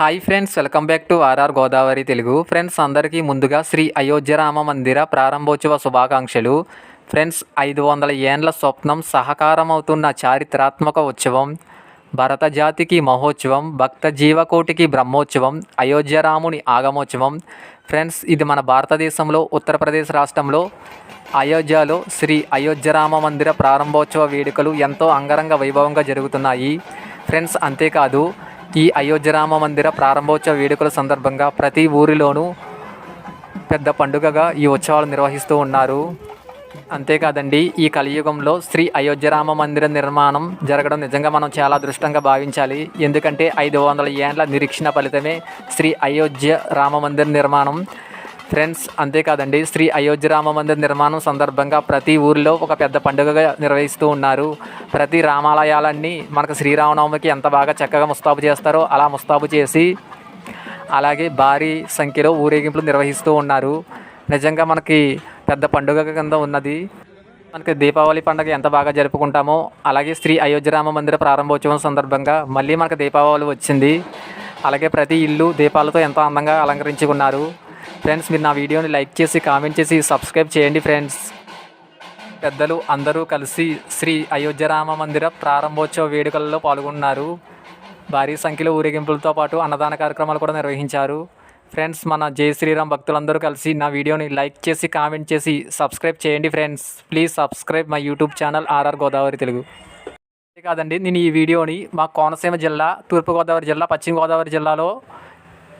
Hi friends welcome back to RR Godavari Telugu. Friends అందరికీ ముందుగా శ్రీ అయోధ్య రామ మందిర ప్రారంభోత్సవ శుభాకాంక్షలు. ఫ్రెండ్స్ ఐదు వందల ఏండ్ల స్వప్నం సహకారమవుతున్న చారిత్రాత్మక ఉత్సవం భరత జాతికి మహోత్సవం భక్త జీవకోటికి బ్రహ్మోత్సవం అయోధ్య రాముని ఆగమోత్సవం. ఫ్రెండ్స్ ఇది మన భారతదేశంలో ఉత్తరప్రదేశ్ రాష్ట్రంలో అయోధ్యలో శ్రీ అయోధ్య రామ మందిర ప్రారంభోత్సవ వేడుకలు ఎంతో అంగరంగ వైభవంగా జరుగుతున్నాయి. ఫ్రెండ్స్ అంతేకాదు ఈ అయోధ్య రామ మందిర ప్రారంభోత్సవ వేడుకల సందర్భంగా ప్రతి ఊరిలోనూ పెద్ద పండుగగా ఈ ఉత్సవాలు నిర్వహిస్తూ ఉన్నారు. అంతేకాదండి ఈ కలియుగంలో శ్రీ అయోధ్య రామ మందిర నిర్మాణం జరగడం నిజంగా మనం చాలా అదృష్టంగా భావించాలి. ఎందుకంటే ఐదు వందల ఏండ్ల నిరీక్షణ ఫలితమే శ్రీ అయోధ్య రామ మందిర నిర్మాణం. ఫ్రెండ్స్ అంతేకాదండి శ్రీ అయోధ్య రామ మందిర నిర్మాణం సందర్భంగా ప్రతి ఊరిలో ఒక పెద్ద పండుగగా నిర్వహిస్తూ ఉన్నారు. ప్రతి రామాలయాలన్నీ మనకు శ్రీరామనవమికి ఎంత బాగా చక్కగా ముస్తాబు చేస్తారో అలా ముస్తాబు చేసి అలాగే భారీ సంఖ్యలో ఊరేగింపులు నిర్వహిస్తూ ఉన్నారు. నిజంగా మనకి పెద్ద పండుగ కింద ఉన్నది. మనకి దీపావళి పండుగ ఎంత బాగా జరుపుకుంటామో అలాగే శ్రీ అయోధ్య రామ మందిర ప్రారంభోత్సవం సందర్భంగా మళ్ళీ మనకు దీపావళి వచ్చింది. అలాగే ప్రతి ఇల్లు దీపాలతో ఎంతో అందంగా అలంకరించుకున్నారు. ఫ్రెండ్స్ మీరు నా వీడియోని లైక్ చేసి కామెంట్ చేసి సబ్స్క్రైబ్ చేయండి ఫ్రెండ్స్. పెద్దలు అందరూ కలిసి శ్రీ అయోధ్య రామ మందిర ప్రారంభోత్సవ వేడుకలలో పాల్గొన్నారు. భారీ సంఖ్యలో ఊరేగింపులతో పాటు అన్నదాన కార్యక్రమాలు కూడా నిర్వహించారు. ఫ్రెండ్స్ మన జై శ్రీరామ్ భక్తులందరూ కలిసి నా వీడియోని లైక్ చేసి కామెంట్ చేసి సబ్స్క్రైబ్ చేయండి friends. Please subscribe my YouTube channel RR Godavari Telugu. అంతేకాదండి నేను ఈ వీడియోని మా కోనసీమ జిల్లా తూర్పుగోదావరి జిల్లా పశ్చిమ గోదావరి జిల్లాలో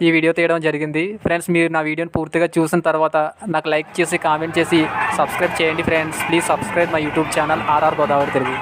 ఈ వీడియో తీయడం జరిగింది. ఫ్రెండ్స్ మీరు నా వీడియోని పూర్తిగా చూసిన తర్వాత నాకు లైక్ చేసి కామెంట్ చేసి సబ్స్క్రైబ్ చేయండి friends. Please subscribe my YouTube channel RR Godavari Telugu.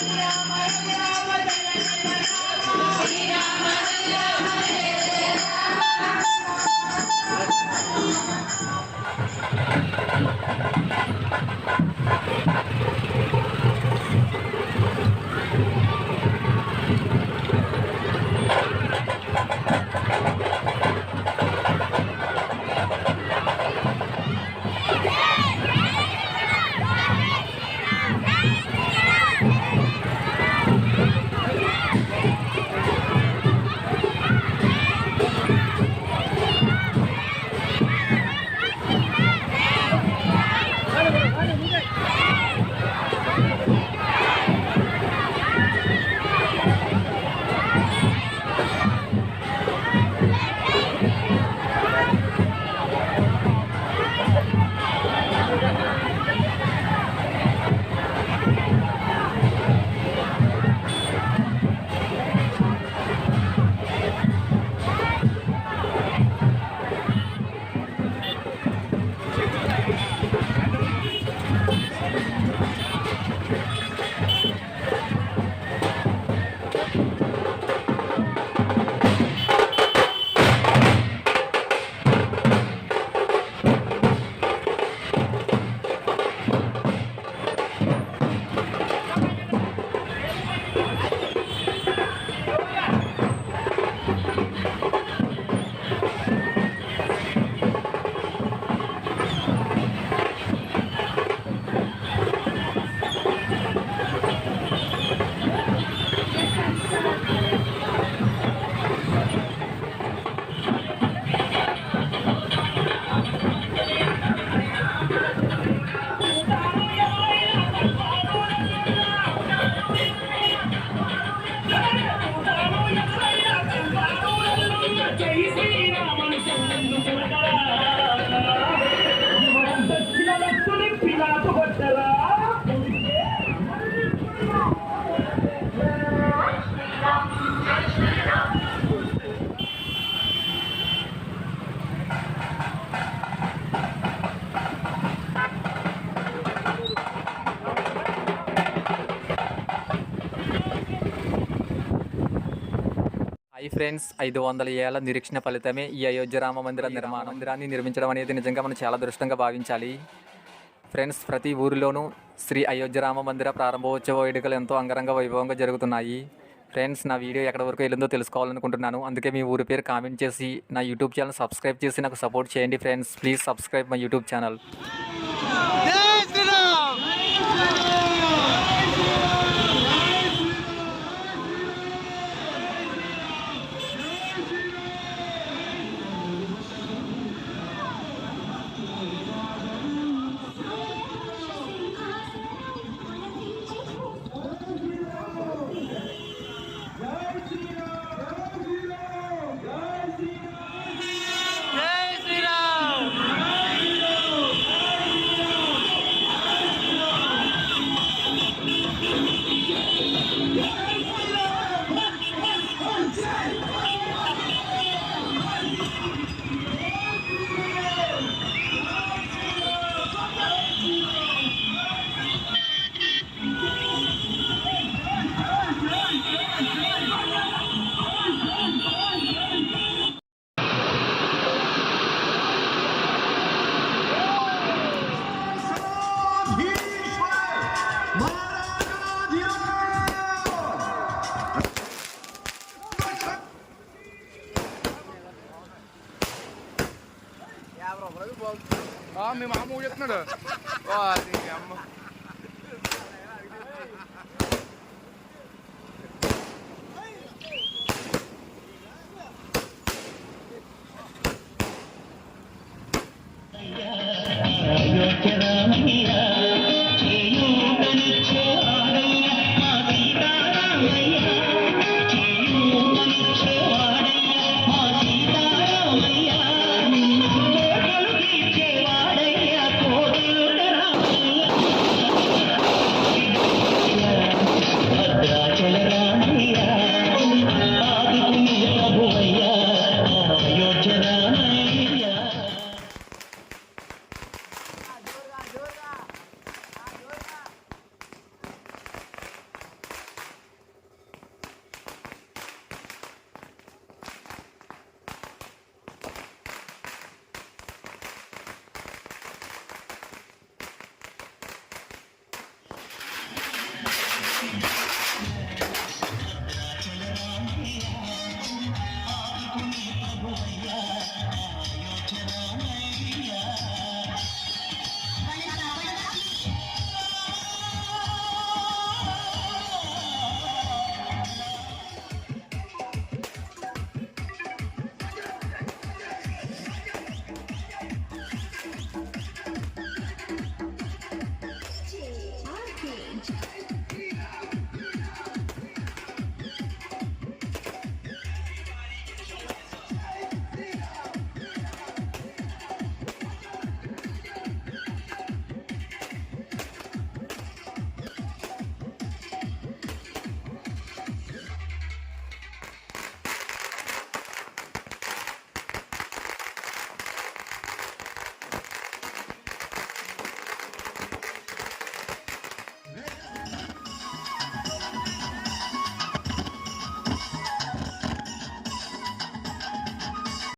Thank you. Friends ఐదు వందల ఏళ్ళ నిరీక్షణ ఫలితమే ఈ అయోధ్య రామ మందిర నిర్మాణ. మందిరాన్ని నిర్మించడం అనేది నిజంగా మనం చాలా దృష్టంగా భావించాలి. ఫ్రెండ్స్ ప్రతి ఊరిలోనూ శ్రీ అయోధ్య రామ మందిర ప్రారంభోత్సవ వేడుకలు ఎంతో అంగరంగ వైభవంగా జరుగుతున్నాయి. ఫ్రెండ్స్ నా వీడియో ఎక్కడి వరకు వెళ్ళిందో తెలుసుకోవాలనుకుంటున్నాను. అందుకే మీ ఊరి పేరు కామెంట్ చేసి నా యూట్యూబ్ ఛానల్ సబ్స్క్రైబ్ చేసి నాకు సపోర్ట్ చేయండి friends. Please subscribe my YouTube channel. మీ మామ చెప్తున్నాడు అమ్మ Yeah.